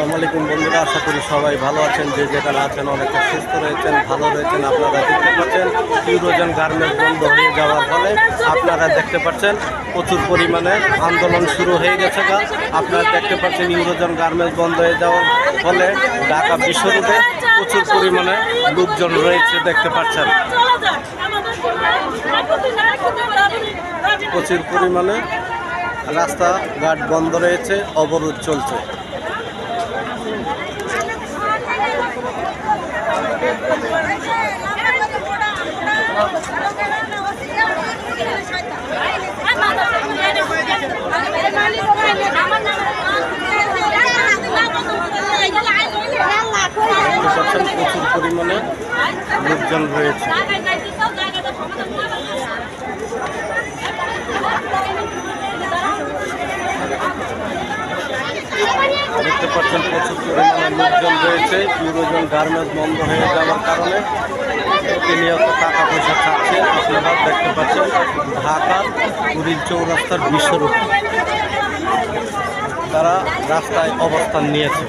আসসালামু আলাইকুম বন্ধুরা, আশা করি সবাই ভালো আছেন, যে যেখানে আছেন অনেকটা সুস্থ রয়েছেন, ভালো রয়েছেন, আপনারা দেখতে পাচ্ছেন, ইউরোজন গার্মেন্ট বন্ধ হয়ে যাওয়ার ফলে আপনারা দেখতে পাচ্ছেন, প্রচুর পরিমাণে আন্দোলন শুরু হয়ে গেছে গা। আপনারা দেখতে পাচ্ছেন ইউরোজন গার্মেন্টস বন্ধ হয়ে যাওয়ার ফলে ঢাকা বিশ্বরূপে প্রচুর পরিমাণে লোকজন রয়েছে, দেখতে পাচ্ছেন। প্রচুর পরিমাণে রাস্তাঘাট বন্ধ রয়েছে, অবরোধ চলছে। লোকজন রয়েছে। দেখতে পাচ্ছেন প্রচুর পরিমাণে লোকজন রয়েছে। ইউরোজন গার্মেন্টস বন্ধ হয়ে যাওয়ার কারণে প্রতিনিয়ত টাকা পয়সা চাচ্ছে আপনারা দেখতে পাচ্ছেন ঢাকার পুরীর চৌরাস্তার বিশ্বরূপ। তারা রাস্তায় অবস্থান নিয়েছে।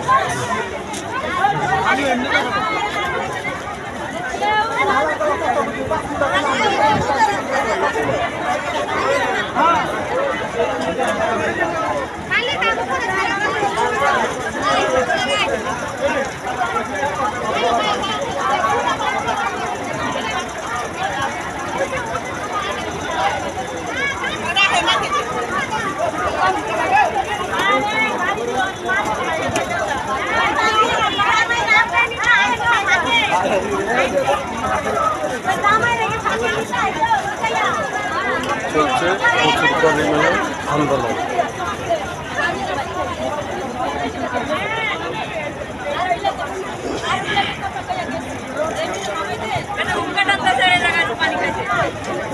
চলছে প্রচুর পরিমাণে আন্দোলন।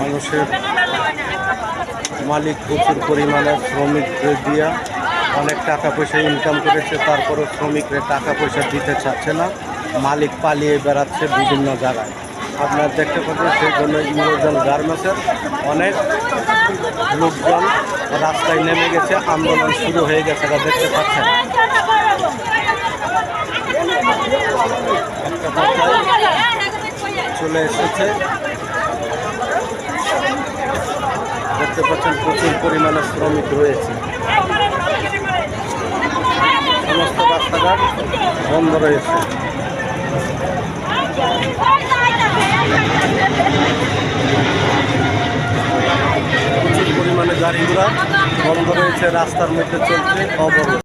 মানুষের মালিক প্রচুর পরিমাণে শ্রমিকদের দিয়া অনেক টাকা পয়সা ইনকাম করেছে তারপরে শ্রমিকরা টাকা পয়সা দিতে চাচ্ছে না। মালিক পালিয়ে বেড়াচ্ছে বিভিন্ন জায়গায়। আপনার দেখতে পাচ্ছেন, সেই জন্য ইউরোজন গার্মেন্টসের অনেক লোকজন রাস্তায় নেমে গেছে, আন্দোলন শুরু হয়ে গেছে তা দেখতে পাচ্ছেন। চলে এসেছে। দেখতে পাচ্ছেন, প্রচুর পরিমাণে শ্রমিক রয়েছে। সমস্ত রাস্তাঘাট বন্ধ রয়েছে। প্রচুর পরিমাণে গাড়িগুলা বন্ধ রয়েছে রাস্তার মধ্যে চলছে অবরোধ।